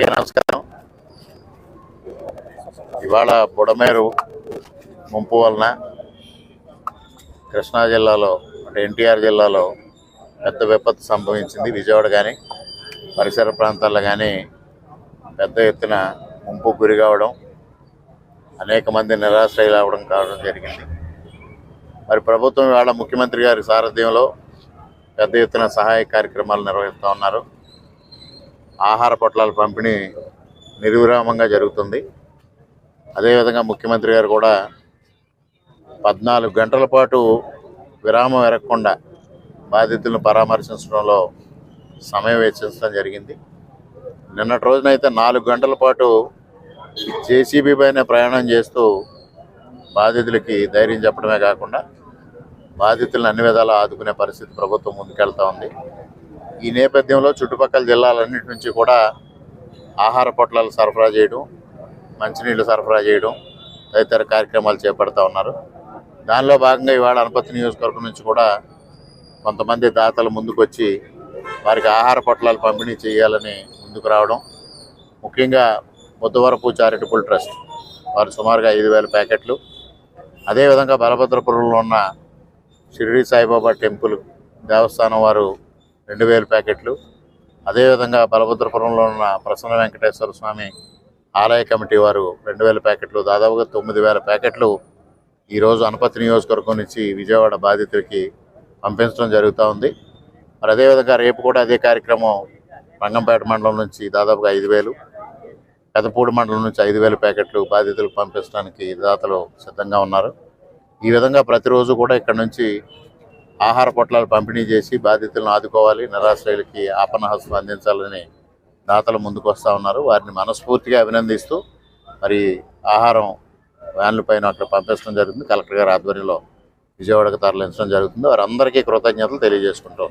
అందరికీ నమస్కారం. ఇవాళ బుడమేరు ముంపు వలన కృష్ణా జిల్లాలో అంటే ఎన్టీఆర్ జిల్లాలో పెద్ద విపత్తు సంభవించింది విజయవాడ కానీ పరిసర ప్రాంతాల్లో కానీ పెద్ద ఎత్తున ముంపు గురి కావడం అనేక మంది నిరాశ్రయులు అవడం కావడం జరిగింది. మరి ప్రభుత్వం ఇవాళ ముఖ్యమంత్రి గారి సారథ్యంలో పెద్ద ఎత్తున సహాయ కార్యక్రమాలు నిర్వహిస్తూ ఉన్నారు. ఆహార పొట్లాల పంపిణీ నిర్విరామంగా జరుగుతుంది. అదేవిధంగా ముఖ్యమంత్రి గారు కూడా పద్నాలుగు గంటల పాటు విరామం ఎరగకుండా బాధితులను పరామర్శించడంలో సమయం వెచ్చించడం జరిగింది. నిన్నటి రోజునైతే నాలుగు గంటల పాటు జేసీబీ పైన ప్రయాణం చేస్తూ బాధితులకి ధైర్యం చెప్పడమే కాకుండా బాధితులను అన్ని విధాలా ఆదుకునే పరిస్థితి ప్రభుత్వం ముందుకెళ్తా ఉంది. ఈ నేపథ్యంలో చుట్టుపక్కల జిల్లాలన్నిటి నుంచి కూడా ఆహార పొట్లాలు సరఫరా చేయడం మంచినీళ్ళు సరఫరా చేయడం తదితర కార్యక్రమాలు చేపడతా ఉన్నారు. దానిలో భాగంగా ఇవాళ అనపతి నియోజకవర్గం నుంచి కూడా కొంతమంది దాతలు ముందుకొచ్చి వారికి ఆహార పొట్లాలు పంపిణీ చేయాలని ముందుకు రావడం ముఖ్యంగా బుద్ధవరపు చారిటబుల్ ట్రస్ట్ వారు సుమారుగా ఐదు వేల ప్యాకెట్లు. అదేవిధంగా బలభద్రపురంలో ఉన్న షిరిడి సాయిబాబా టెంపుల్ దేవస్థానం వారు రెండు వేల ప్యాకెట్లు. అదేవిధంగా బలభద్రపురంలో ఉన్న ప్రసన్న వెంకటేశ్వర స్వామి ఆలయ కమిటీ వారు రెండు వేల ప్యాకెట్లు దాదాపుగా తొమ్మిది వేల ప్యాకెట్లు ఈరోజు అనపతి నియోజకవర్గం నుంచి విజయవాడ బాధితులకి పంపించడం జరుగుతూ ఉంది. మరి అదేవిధంగా రేపు కూడా అదే కార్యక్రమం రంగంపేట మండలం నుంచి దాదాపుగా ఐదు వేలు పెదపూడి మండలం నుంచి ఐదు వేల ప్యాకెట్లు బాధితులకు పంపించడానికి దాతలు సిద్ధంగా ఉన్నారు. ఈ విధంగా ప్రతిరోజు కూడా ఇక్కడ నుంచి ఆహార పొట్లాలు పంపిణీ చేసి బాధితులను ఆదుకోవాలి నిరాశ్రయులకి ఆపన్నహస్తం అందించాలని దాతలు ముందుకు వస్తూ ఉన్నారు. వారిని మనస్ఫూర్తిగా అభినందిస్తూ మరి ఆహారం వ్యాన్ల పైన అక్కడ పంపించడం జరుగుతుంది. కలెక్టర్ గారి ఆధ్వర్యంలో విజయవాడకు తరలించడం జరుగుతుంది. వారందరికీ కృతజ్ఞతలు తెలియజేసుకుంటూ